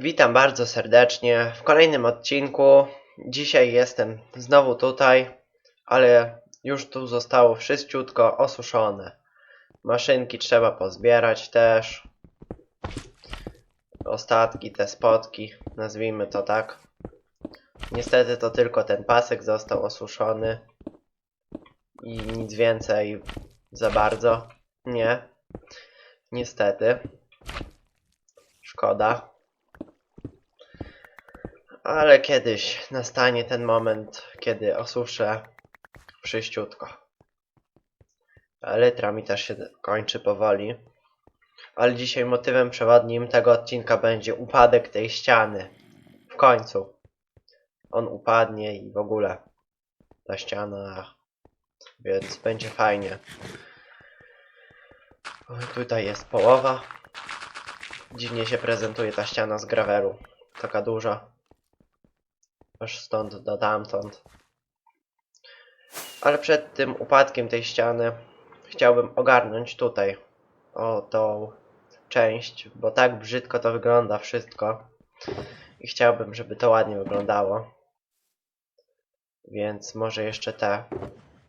Witam bardzo serdecznie w kolejnym odcinku. Dzisiaj jestem znowu tutaj, ale już tu zostało wszystciutko osuszone. Maszynki trzeba pozbierać też. Ostatki, te spotki, nazwijmy to tak. Niestety to tylko ten pasek został osuszony. I nic więcej za bardzo. Nie. Niestety. Szkoda. Ale kiedyś nastanie ten moment, kiedy osuszę wszyściutko. A Litra mi też się kończy powoli. Ale dzisiaj motywem przewodnim tego odcinka będzie upadek tej ściany. W końcu. On upadnie i w ogóle ta ściana. Więc będzie fajnie. Tutaj jest połowa. Dziwnie się prezentuje ta ściana z gravelu. Taka duża. Aż stąd do tamtąd. Ale przed tym upadkiem tej ściany chciałbym ogarnąć tutaj o tą część, bo tak brzydko to wygląda wszystko. I chciałbym, żeby to ładnie wyglądało. Więc może jeszcze te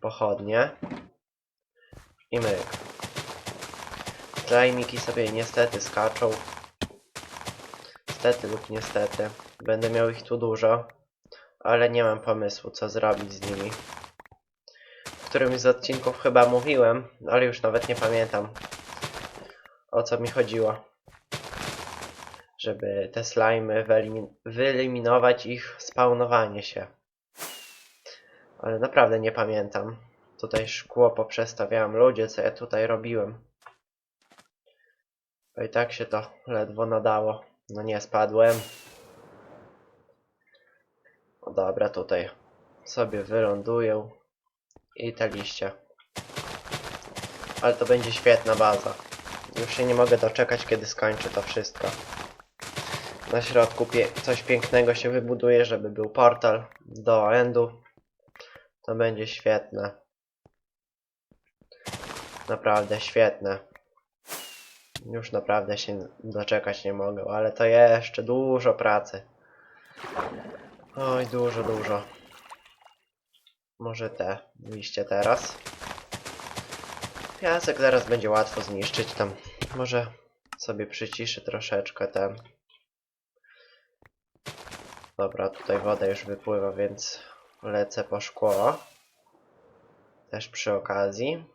pochodnie. I myk. Slajmiki sobie niestety skaczą. Niestety lub niestety. Będę miał ich tu dużo. Ale nie mam pomysłu, co zrobić z nimi. W którymś z odcinków chyba mówiłem, ale już nawet nie pamiętam, o co mi chodziło. Żeby te slimy wyelimin wyeliminować ich spawnowanie się. Ale naprawdę nie pamiętam. Tutaj szkło poprzestawiałem. Ludzie, co ja tutaj robiłem. A i tak się to ledwo nadało. No nie, spadłem. Dobra, tutaj sobie wyląduję. I te liście. Ale to będzie świetna baza. Już się nie mogę doczekać, kiedy skończę to wszystko. Na środku pie coś pięknego się wybuduje, żeby był portal do endu. To będzie świetne. Naprawdę świetne. Już naprawdę się doczekać nie mogę, ale to jeszcze dużo pracy. Oj, dużo, dużo. Może te liście teraz. Piasek zaraz będzie łatwo zniszczyć tam. Może sobie przyciszę troszeczkę ten. Dobra, tutaj woda już wypływa, więc lecę po szkło. Też przy okazji.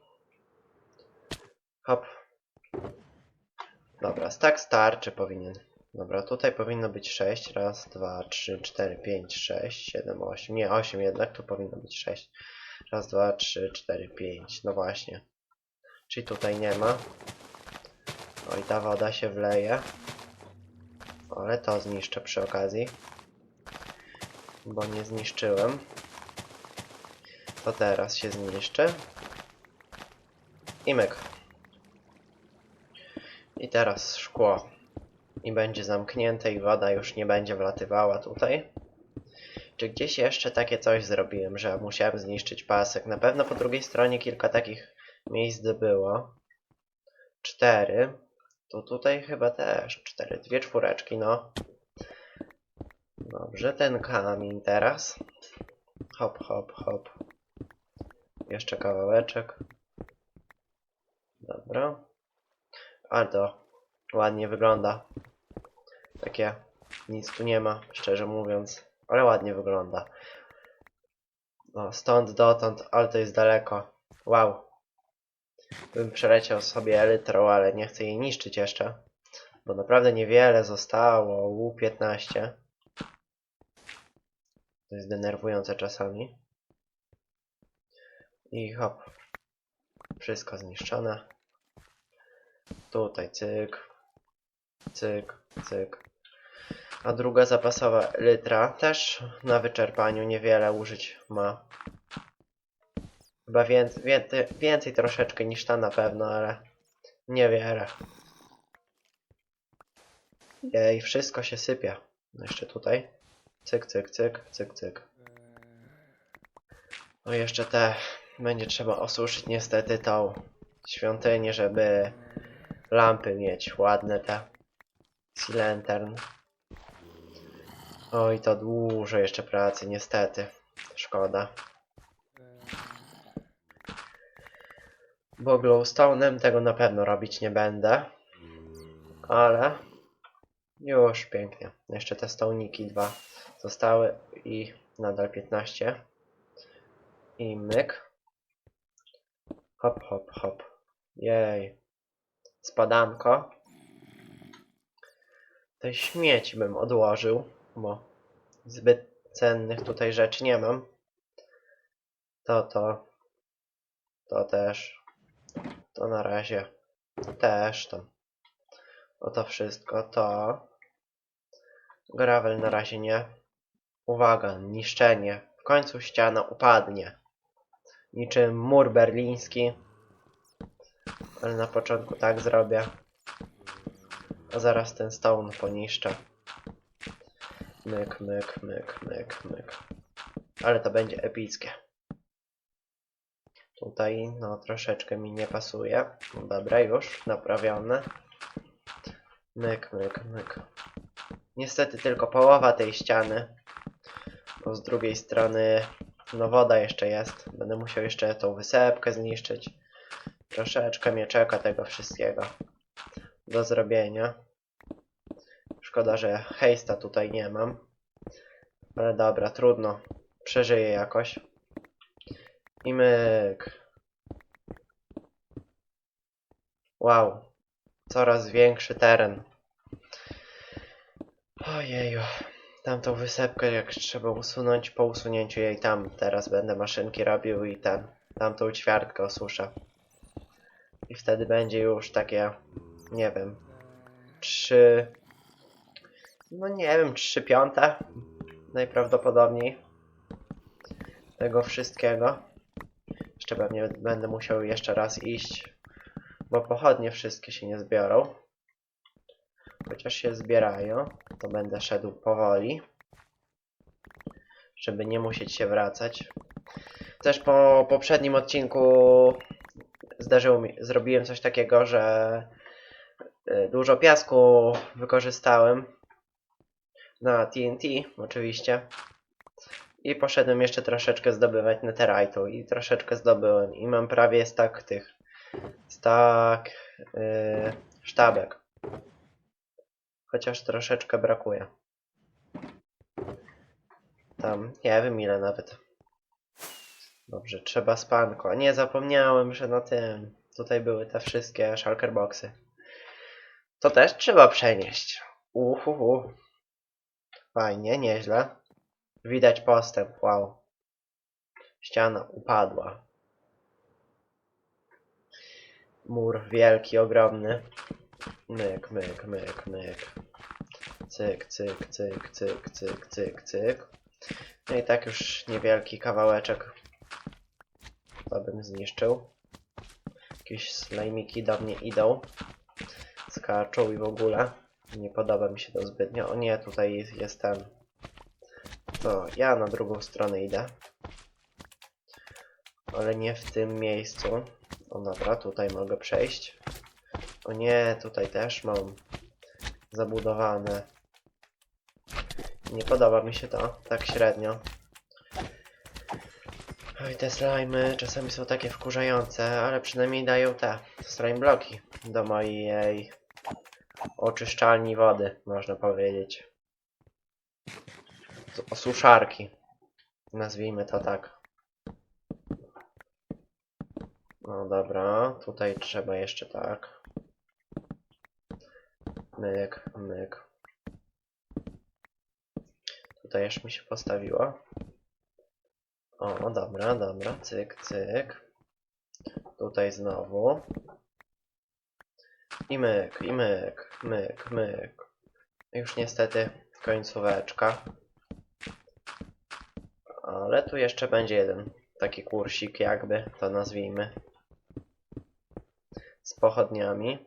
Hop. Dobra, stack starczy powinien. Dobra, tutaj powinno być 6. Raz, dwa, trzy, cztery, pięć, sześć, siedem, osiem. Nie, 8 jednak, tu powinno być 6. Raz, dwa, trzy, cztery, pięć. No właśnie. Czyli tutaj nie ma. Oj, ta woda się wleje. Ale to zniszczę przy okazji. Bo nie zniszczyłem. To teraz się zniszczy. I myk. I teraz szkło. I będzie zamknięte i woda już nie będzie wlatywała tutaj. Czy gdzieś jeszcze takie coś zrobiłem, że musiałem zniszczyć pasek? Na pewno po drugiej stronie kilka takich miejsc było. Cztery. To tutaj chyba też cztery. Dwie czwóreczki, no. Dobrze, ten kamień teraz. Hop, hop, hop. Jeszcze kawałeczek. Dobra. Ale to ładnie wygląda. Takie nic tu nie ma, szczerze mówiąc. Ale ładnie wygląda. No, stąd dotąd, ale to jest daleko. Wow. Bym przeleciał sobie elytrą, ale nie chcę jej niszczyć jeszcze. Bo naprawdę niewiele zostało. U15. To jest denerwujące czasami. I hop. Wszystko zniszczone. Tutaj cyk. Cyk, cyk. A druga zapasowa litra też na wyczerpaniu niewiele użyć ma. Chyba więcej, więcej, więcej troszeczkę niż ta na pewno, ale niewiele. Jej, wszystko się sypie. No jeszcze tutaj. Cyk, cyk, cyk, cyk, cyk. No i jeszcze te będzie trzeba osuszyć niestety tą świątynię, żeby lampy mieć ładne te. Sea lantern. Oj, to dużo jeszcze pracy, niestety. Szkoda. Bo glowstone'em tego na pewno robić nie będę. Ale już pięknie. Jeszcze te stoniki dwa zostały i nadal 15. I myk. Hop, hop, hop. Jej. Spadanko. Te śmieci bym odłożył, bo zbyt cennych tutaj rzeczy nie mam. To, to. To też. To na razie. Też to. O to wszystko. To. Gravel na razie nie. Uwaga, niszczenie. W końcu ściana upadnie. Niczym mur berliński. Ale na początku tak zrobię. A zaraz ten stone poniszczę. Myk, myk, myk, myk, myk. Ale to będzie epickie. Tutaj, no, troszeczkę mi nie pasuje. Dobra, już, naprawione. Myk, myk, myk. Niestety tylko połowa tej ściany. Bo z drugiej strony, no woda jeszcze jest. Będę musiał jeszcze tą wysepkę zniszczyć. Troszeczkę mnie czeka tego wszystkiego do zrobienia. Szkoda, że hejsta tutaj nie mam. Ale dobra, trudno. Przeżyję jakoś. I myk. Wow. Coraz większy teren. Ojeju. Tamtą wysepkę jak trzeba usunąć, po usunięciu jej tam teraz będę maszynki robił i ten, tamtą ćwiartkę osuszę. I wtedy będzie już takie, nie wiem, trzy, no nie wiem, trzy piąte najprawdopodobniej tego wszystkiego. Jeszcze pewnie będę musiał jeszcze raz iść, bo pochodnie wszystkie się nie zbiorą. Chociaż się zbierają, to będę szedł powoli, żeby nie musieć się wracać. Też po poprzednim odcinku zdarzyło mi, zrobiłem coś takiego, że y, dużo piasku wykorzystałem na TNT oczywiście i poszedłem jeszcze troszeczkę zdobywać netherite'u i troszeczkę zdobyłem i mam prawie stack tych stack yy, sztabek chociaż troszeczkę brakuje tam nie wiem ile nawet Dobrze, trzeba spanko. Nie, zapomniałem, że na tym. Tutaj były te wszystkie shulker boxy. To też trzeba przenieść. Uhuhu. Fajnie, nieźle. Widać postęp, wow. Ściana upadła. Mur wielki, ogromny. Myk, myk, myk, myk. Cyk, cyk, cyk, cyk, cyk, cyk, cyk. No i tak już niewielki kawałeczek to bym zniszczył. Jakieś slajmiki do mnie idą. Skaczą i w ogóle. Nie podoba mi się to zbytnio. O nie, tutaj jest, jest ten. To ja na drugą stronę idę. Ale nie w tym miejscu. O dobra, tutaj mogę przejść. O nie, tutaj też mam zabudowane. Nie podoba mi się to, tak średnio. Oj, te slimy czasami są takie wkurzające, ale przynajmniej dają te slime bloki do mojej oczyszczalni wody, można powiedzieć. Z osuszarki. Nazwijmy to tak. No dobra, tutaj trzeba jeszcze tak. Myk, myk. Tutaj już mi się postawiło. O, dobra, dobra, cyk, cyk. Tutaj znowu. I myk, i myk, myk, myk. Już niestety końcóweczka. Ale tu jeszcze będzie jeden taki kursik jakby, to nazwijmy. Z pochodniami.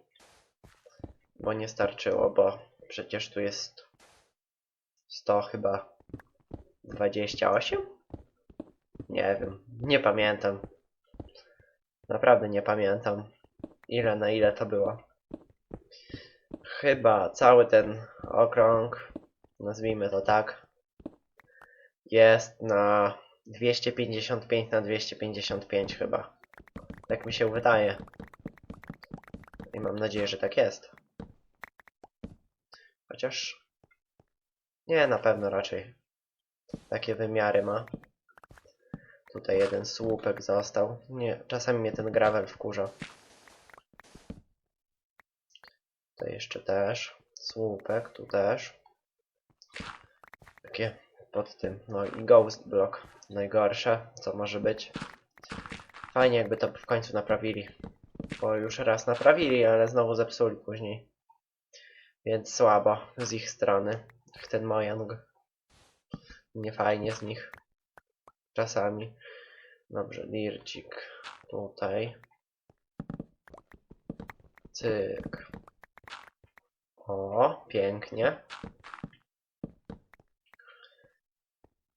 Bo nie starczyło, bo przecież tu jest 100 chyba 28? Nie wiem, nie pamiętam. Naprawdę nie pamiętam, ile na ile to było. Chyba cały ten okrąg, nazwijmy to tak, jest na 255 na 255 chyba. Tak mi się wydaje. I mam nadzieję, że tak jest. Chociaż... Nie, na pewno raczej. Takie wymiary ma. Tutaj jeden słupek został. Nie, czasami mnie ten gravel wkurza. Tutaj jeszcze też. Słupek, tu też. Takie pod tym. No i ghost block. Najgorsze, co może być. Fajnie jakby to w końcu naprawili. Bo już raz naprawili, ale znowu zepsuli później. Więc słabo z ich strony. Ten Mojang. Nie fajnie z nich. Czasami. Dobrze, lircik. Tutaj. Cyk. O, pięknie.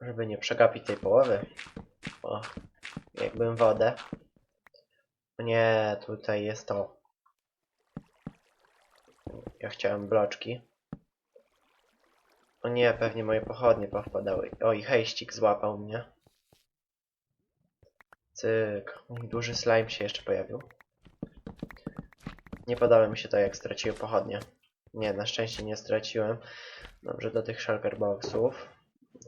Żeby nie przegapić tej połowy. O, jakbym wodę. O nie, tutaj jest to. Ja chciałem bloczki. O nie, pewnie moje pochodnie powpadały. Oj, hejścik złapał mnie. Cyk. Duży slime się jeszcze pojawił. Nie podoba mi się to, jak straciłem pochodnie. Nie, na szczęście nie straciłem. Dobrze, do tych shulker boxów.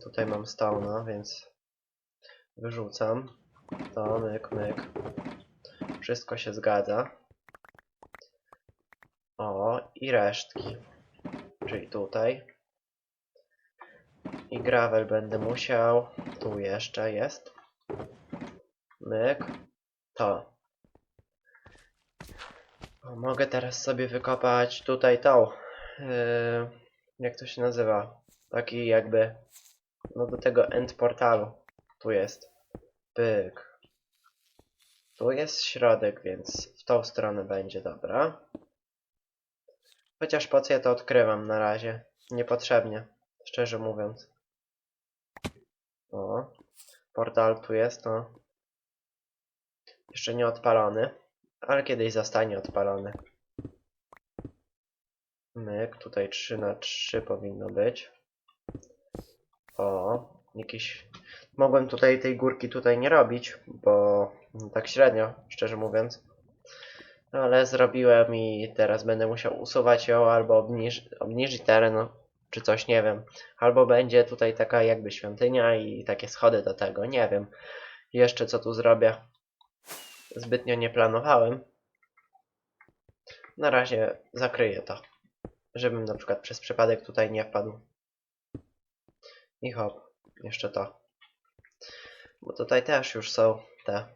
Tutaj mam stone'a, więc wyrzucam. To, myk, myk. Wszystko się zgadza. O, i resztki. Czyli tutaj. I gravel będę musiał. Tu jeszcze jest. Myk. To. Mogę teraz sobie wykopać tutaj tą. Yy, jak to się nazywa? Taki jakby. No do tego end portalu. Tu jest. Pyk. Tu jest środek, więc w tą stronę będzie dobra. Chociaż po co ja to odkrywam na razie? Niepotrzebnie, szczerze mówiąc. O, portal tu jest, no. Jeszcze nie odpalony, ale kiedyś zostanie odpalony. Myk, tutaj 3 na 3 powinno być. O, jakiś... Mogłem tutaj tej górki tutaj nie robić, bo tak średnio, szczerze mówiąc. No, ale zrobiłem i teraz będę musiał usuwać ją albo obniż obniżyć teren, no, czy coś, nie wiem. Albo będzie tutaj taka jakby świątynia i takie schody do tego, nie wiem. Jeszcze co tu zrobię. Zbytnio nie planowałem. Na razie zakryję to. Żebym na przykład przez przypadek tutaj nie wpadł. I hop, jeszcze to. Bo tutaj też już są te.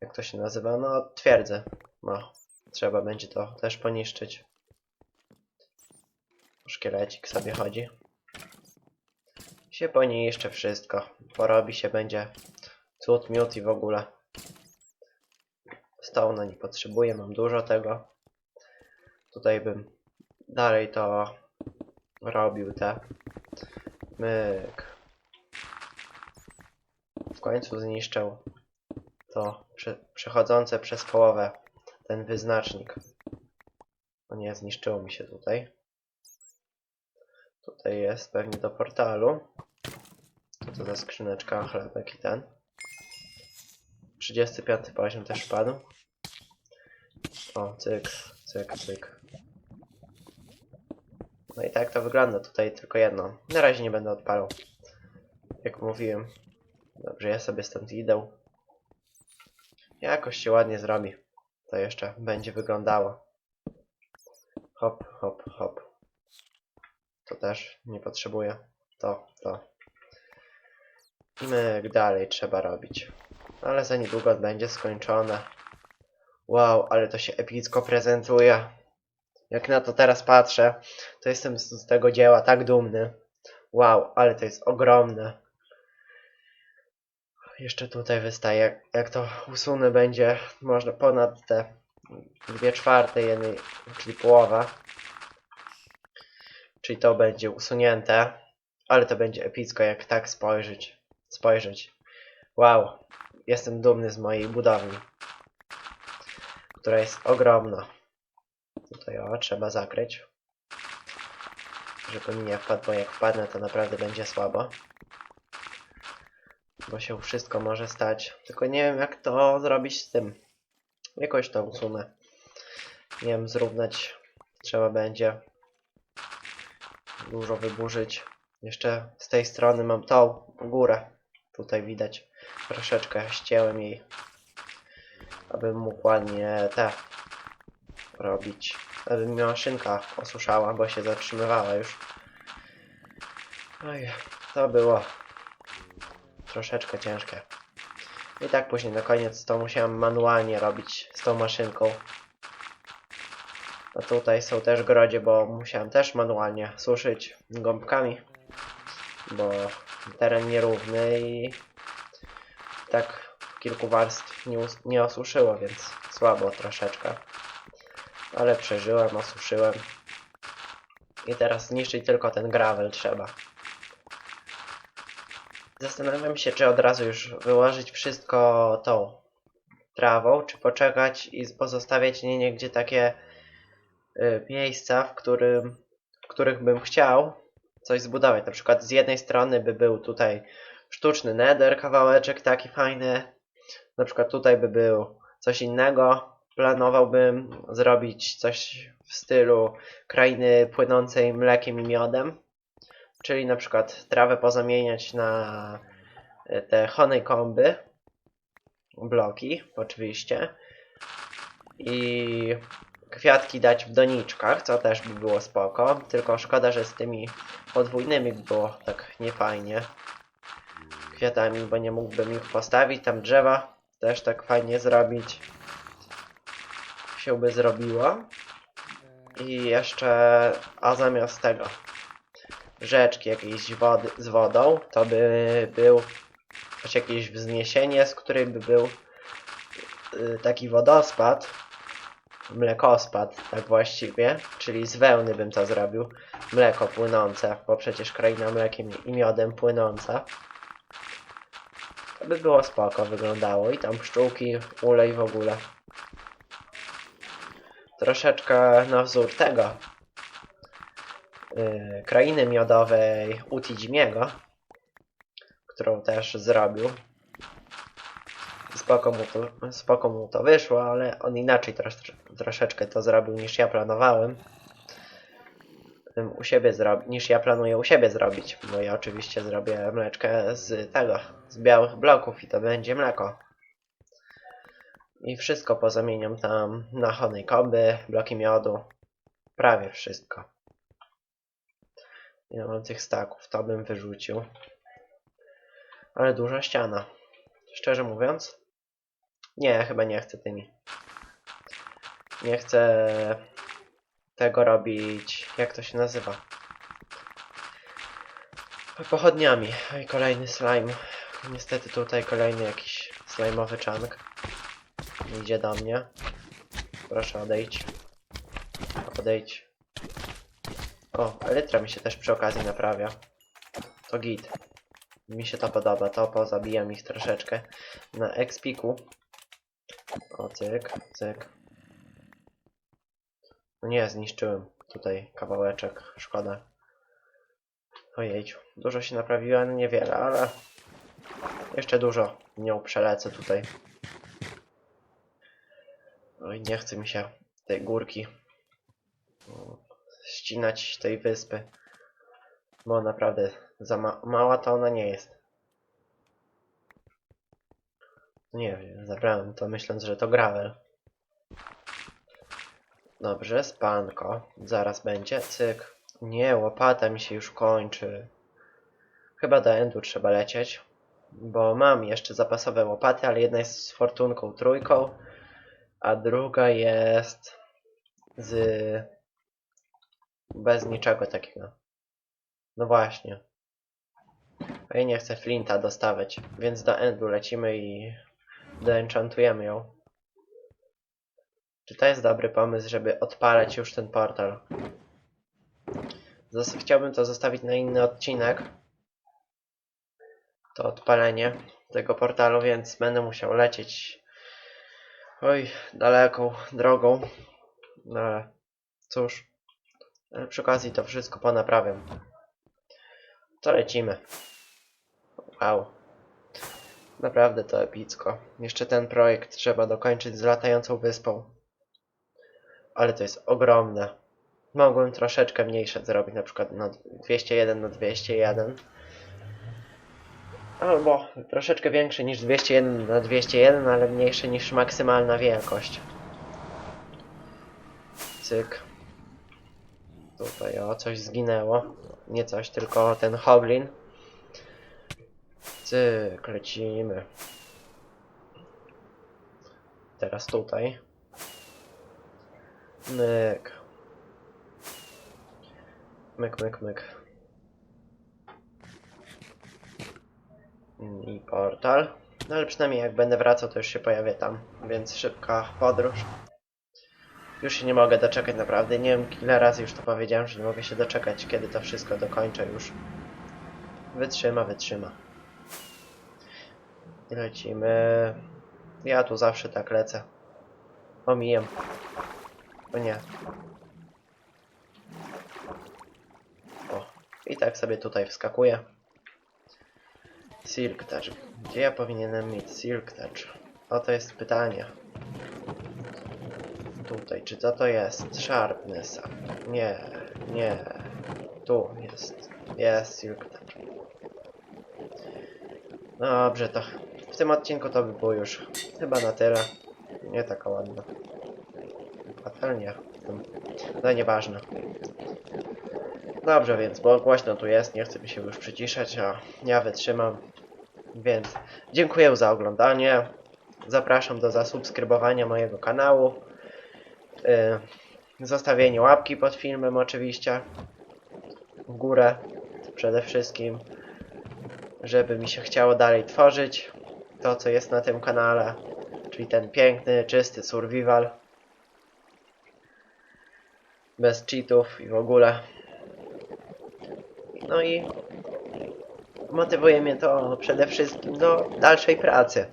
Jak to się nazywa? No, twierdzę. No, trzeba będzie to też poniszczyć. Szkielecik sobie chodzi. Się poniszczy wszystko. Porobi się będzie cud, miód i w ogóle. Stołna nie potrzebuję, mam dużo tego. Tutaj bym dalej to robił te. Myk. W końcu zniszczył to prze, przechodzące przez połowę ten wyznacznik. O nie, zniszczyło mi się tutaj. Tutaj jest pewnie do portalu. To za skrzyneczka, chlebek i ten. 35 poziom też padł. O, cyk, cyk, cyk. No i tak to wygląda. Tutaj tylko jedno. Na razie nie będę odpalał. Jak mówiłem. Dobrze, ja sobie stąd idę. Jakoś się ładnie zrobi. To jeszcze będzie wyglądało. Hop, hop, hop. To też nie potrzebuję. To, to. Myk dalej trzeba robić. Ale za niedługo będzie skończone. Wow, ale to się epicko prezentuje. Jak na to teraz patrzę, to jestem z, tego dzieła tak dumny. Wow, ale to jest ogromne. Jeszcze tutaj wystaje, jak, jak to usunę będzie, można ponad te dwie czwarte jednej, czyli połowa. Czyli to będzie usunięte, ale to będzie epicko, jak tak spojrzeć. Spojrzeć. Wow, jestem dumny z mojej budowli, która jest ogromna. Tutaj o, trzeba zakryć. żebym nie wpadł, bo jak wpadnę to naprawdę będzie słabo. Bo się wszystko może stać. Tylko nie wiem jak to zrobić z tym. Jakoś to usunę. Nie wiem, zrównać trzeba będzie. Dużo wyburzyć. Jeszcze z tej strony mam tą górę. Tutaj widać. Troszeczkę ścięłem jej. Abym mógł ładnie te robić. Aby mi maszynka osuszała, bo się zatrzymywała już. Oj, to było troszeczkę ciężkie. I tak później na koniec to musiałem manualnie robić z tą maszynką. A tutaj są też grodzie, bo musiałem też manualnie suszyć gąbkami. Bo teren nierówny i tak kilku warstw nie, nie osuszyło, więc słabo troszeczkę. Ale przeżyłem, osuszyłem. I teraz zniszczyć tylko ten gravel trzeba. Zastanawiam się, czy od razu już wyłożyć wszystko tą trawą, czy poczekać i pozostawiać nie niegdzie takie y, miejsca, w, którym, w których bym chciał coś zbudować. Na przykład z jednej strony by był tutaj sztuczny nether, kawałeczek taki fajny. Na przykład tutaj by był coś innego. Planowałbym zrobić coś w stylu krainy płynącej mlekiem i miodem. Czyli na przykład trawę pozamieniać na e, te honeycomby, bloki oczywiście. I kwiatki dać w doniczkach, co też by było spoko. Tylko szkoda, że z tymi podwójnymi by było tak niefajnie. Kwiatami, bo nie mógłbym ich postawić. Tam drzewa też tak fajnie zrobić. Się by zrobiło. I jeszcze, a zamiast tego rzeczki jakiejś wody, z wodą, to by był jakieś wzniesienie, z której by był y, taki wodospad, mlekospad, tak właściwie, czyli z wełny bym to zrobił, mleko płynące, bo przecież kraina mlekiem i miodem płynąca. By było spoko wyglądało i tam pszczółki, ulej w ogóle. Troszeczkę na wzór tego, yy, krainy miodowej Utidimiego, którą też zrobił. Spoko mu, to, spoko mu to wyszło, ale on inaczej trosz, troszeczkę to zrobił niż ja planowałem. Ym, U siebie zrobi, niż ja planuję u siebie zrobić, bo ja oczywiście zrobię mleczkę z tego, z białych bloków i to będzie mleko. I wszystko pozamieniam tam na honeycomby, bloki miodu, prawie wszystko. Nie mam tych staków, to bym wyrzucił. Ale duża ściana. Szczerze mówiąc, nie, chyba nie chcę tymi. Nie chcę tego robić, jak to się nazywa? Pochodniami. Oj, kolejny slime. Niestety tutaj kolejny jakiś slajmowy czank. Idzie do mnie. Proszę odejdź. Odejdź. O, elytra mi się też przy okazji naprawia. To git. Mi się to podoba, to pozabijam ich troszeczkę. Na expiku. O, cyk, cyk. No nie, zniszczyłem tutaj kawałeczek, szkoda. Ojej, dużo się naprawiło, no niewiele, ale jeszcze dużo nią przelecę tutaj. Oj, nie chce mi się tej górki ścinać tej wyspy. Bo naprawdę za ma mała to ona nie jest. Nie wiem, zabrałem to myśląc, że to gravel. Dobrze, spanko. Zaraz będzie. Cyk. Nie, łopata mi się już kończy. Chyba do endu trzeba lecieć. Bo mam jeszcze zapasowe łopaty, ale jedna jest z fortunką trójką, a druga jest z bez niczego takiego. No właśnie. A ja nie chcę flinta dostawać, więc do endu lecimy i doenchantujemy ją. Czy to jest dobry pomysł, żeby odpalać już ten portal? Zas chciałbym to zostawić na inny odcinek. To odpalenie tego portalu, więc będę musiał lecieć oj, daleką drogą. No ale cóż, Ale przy okazji to wszystko ponaprawiam. To lecimy. Wow. Naprawdę to epicko. Jeszcze ten projekt trzeba dokończyć z latającą wyspą. Ale to jest ogromne. Mogłem troszeczkę mniejsze zrobić, na przykład na 201 na 201. Albo troszeczkę większy niż 201 na 201, ale mniejszy niż maksymalna wielkość. Cyk. Tutaj o, coś zginęło. Nie coś, tylko ten hoglin. Cyk, lecimy. Teraz tutaj. Myk. Myk, myk, myk. I portal. No ale przynajmniej jak będę wracał, to już się pojawię tam. Więc szybka podróż. Już się nie mogę doczekać naprawdę. Nie wiem ile razy już to powiedziałem, że nie mogę się doczekać, kiedy to wszystko dokończę już. Wytrzyma, wytrzyma. I lecimy. Ja tu zawsze tak lecę. Omijam. O nie. O. I tak sobie tutaj wskakuję. Silk Touch. Gdzie ja powinienem mieć Silk Touch? Oto jest pytanie. Tutaj, czy co to jest? Sharpness. Nie, nie. Tu jest. Jest Silk Touch. Dobrze, to w tym odcinku to by było już chyba na tyle. Nie taka ładna. Patelnia. No nieważne. Dobrze, więc, bo głośno tu jest, nie chcę mi się już przyciszać, a ja wytrzymam. Więc dziękuję za oglądanie. Zapraszam do zasubskrybowania mojego kanału. Yy, zostawienie łapki pod filmem oczywiście. W górę przede wszystkim. Żeby mi się chciało dalej tworzyć to, co jest na tym kanale. Czyli ten piękny, czysty survival. Bez cheatów i w ogóle. No i motywuje mnie to przede wszystkim do dalszej pracy.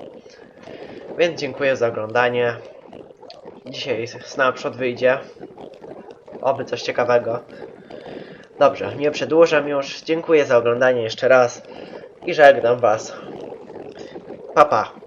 Więc dziękuję za oglądanie. Dzisiaj snapshot wyjdzie. Oby coś ciekawego. Dobrze, nie przedłużam już. Dziękuję za oglądanie jeszcze raz i żegnam Was. Pa, pa.